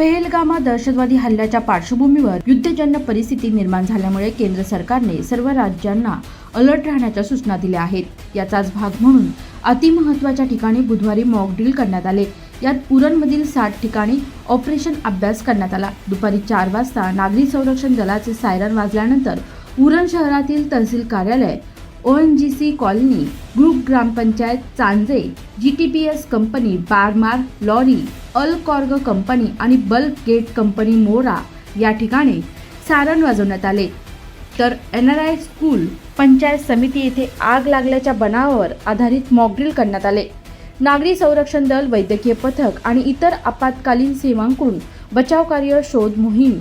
पेहेलगामा दहशतवादी हल्ल्याच्या पार्श्वभूमीवर युद्धजन्य परिस्थिती निर्माण झाल्यामुळे केंद्र सरकारने सर्व राज्यांना अलर्ट राहण्याच्या सूचना दिल्या आहेत. याचाच भाग म्हणून अतिमहत्वाच्या ठिकाणी बुधवारी मॉकड्रिल करण्यात आले. यात पुरणमधील साठ ठिकाणी ऑपरेशन अभ्यास करण्यात आला. दुपारी चार वाजता नागरी संरक्षण दलाचे सायरन वाजल्यानंतर उरण शहरातील तहसील कार्यालय O N G C colony group ग्रामपंचायत Chanje G T P S company बारमार लॉरी अल कॉर्ग कंपनी आणि बल्क गेट कंपनी मोरा या ठिकाणी सारण वाजवण्यात आले. तर N R I school panchayat समिती येथे आग लागल्याच्या बनावावर आधारित मॉकड्रिल करण्यात आले. नागरी संरक्षण दल वैद्यकीय पथक आणि इतर आपत्कालीन सेवांकडून बचाव कार्य शोध मोहीम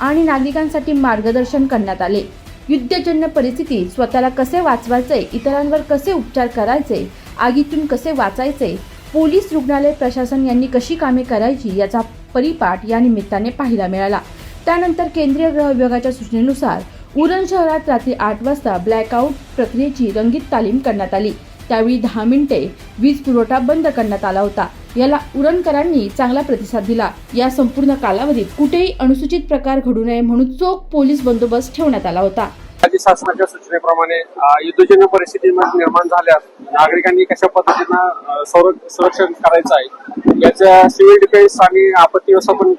आणि नागरिकांसाठी मार्गदर्शन करण्यात आले. युद्धजन्य परिस्थितीत स्वतःला कसे वाचवायचे इतरांवर कसे उपचार करायचे आगीतून कसे वाचायचे पोलीस रुग्णालय प्रशासन यांनी कशी कामे करायची याचा परिपाठ या निमित्ताने पाहायला मिळाला. त्यानंतर केंद्रीय गृह विभागाच्या सूचनेनुसार उरण शहरात रात्री आठ वाजता ब्लॅकआउट प्रक्रियेची रंगीत तालीम करण्यात आली. त्यावेळी दहा मिनिटे वीज पुरवठा बंद करण्यात आला होता. याला उरणकरांनी चांगला प्रतिसाद दिला. या संपूर्ण कालावधीत कुठेही अनुसूचित प्रकार घडू नये म्हणून चोख पोलीस बंदोबस्त ठेवण्यात आला होता. राज्य शासनाच्या सूचनेप्रमाणे युद्धजन्य परिस्थिती निर्माण झाल्यास नागरिकांनी कशा पद्धतीनं संर- संरक्षण करायचं आहे याच्या सिव्हिल डिफेन्स आणि आपत्ती व्यवस्थापन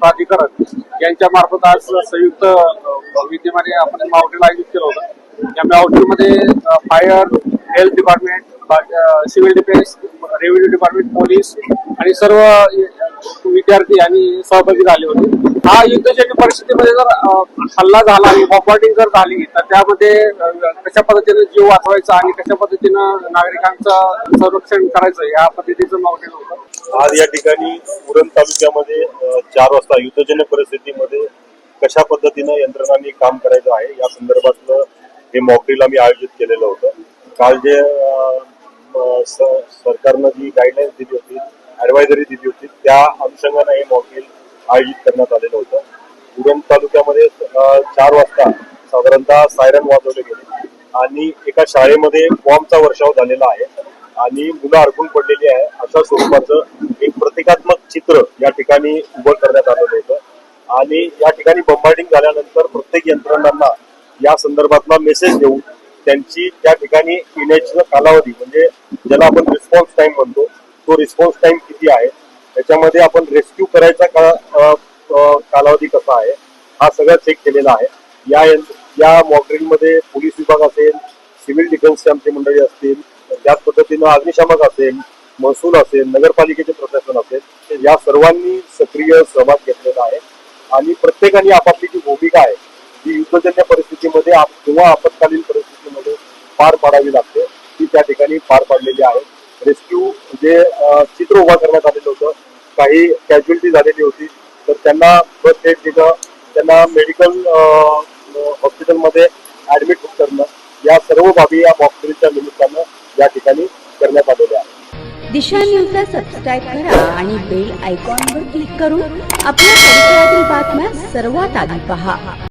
प्राधिकरण यांच्या मार्फत आज संयुक्त विद्यमाने आपण मावटीला आयोजित केलं होतं. या मावटीमध्ये fire health department civil defence revenue department police आणि सर्व विद्यार्थी आणि सहभागी झाले होते. हा युद्धजन्य परिस्थितीमध्ये जर हल्ला झाला आणि बॉम्बार्डिंग जर झाली तर त्यामध्ये कशा पद्धतीने जीव वाचवायचा आणि कशा पद्धतीनं नागरिकांचं संरक्षण करायचं या पद्धतीचं मागणी होतं. आज या ठिकाणी उरण तालुक्यामध्ये चार वाजता युद्धजन्य परिस्थितीमध्ये कशा पद्धतीनं यंत्रणांनी काम करायचं आहे या संदर्भातलं हे मॉकड्रिल आम्ही आयोजित केलेलं होतं. काल जे सरकारनं जी गाईडलाईन्स दिली होती ऍडवायझरी दिली होती त्या अनुषंगानं हे मॉकड्रिल आयोजित करण्यात आलेलं होतं. उरण तालुक्यामध्ये चार वाजता साधारणतः सायरन वाजवले गेले. आणि एका शाळेमध्ये बॉम्बचा वर्षाव झालेला आहे. आणि मुलं अडकून पडलेली आहे. अशा स्वरूपाचं एक प्रतिकात्मक चित्र या ठिकाणी उभं करण्यात आलेलं होतं. आणि या ठिकाणी बंबार्डिंग झाल्यानंतर प्रत्येक यंत्रणांना या संदर्भातला मेसेज देऊन त्यांची त्या ठिकाणी येण्याचा कालावधी म्हणजे ज्याला आपण रिस्पॉन्स टाइम म्हणतो तो रिस्पॉन्स टाइम किती आहे? त्याच्यामध्ये आपण रेस्क्यू करायचा का कालावधी कसा आहे? हा सगळा चेक केलेला आहे. या या मॉकड्रिलमध्ये पोलीस विभाग असेल सिव्हिल डिफेन्सचे आमची मंडळी असतील त्याच पद्धतीनं अग्निशामक असेल महसूल असेल नगरपालिकेचे प्रशासन असेल या सर्वांनी सक्रिय सहभाग घेतलेला आहे. आणि प्रत्येकाने आपापली जी भूमिका आहे ती युद्धजन्य परिस्थितीमध्ये आप- किंवा आपत्कालीन परिस्थितीमध्ये पार पाडावी लागते. ती त्या ठिकाणी पार पाडलेली आहे. रेस्क्यू जे म्हणजे, चित्र उभा करण्यात आलेलं होतं. काही कॅज्युअलिटी झालेली होती. तर त्यांना फर्स्ट एड देणं त्यांना मेडिकल हॉस्पिटलमध्ये ऍडमिट करणं या सर्व बाबी या मॉकड्रिलच्या निमित्तानं या ठिकाणी करण्यात आलेल्या आहेत. दिशा न्यूजला सबस्क्राईब करा आणि बेल आयकॉनवर क्लिक करून आपल्या परिसरातील बातम्या सर्वात आधी पहा.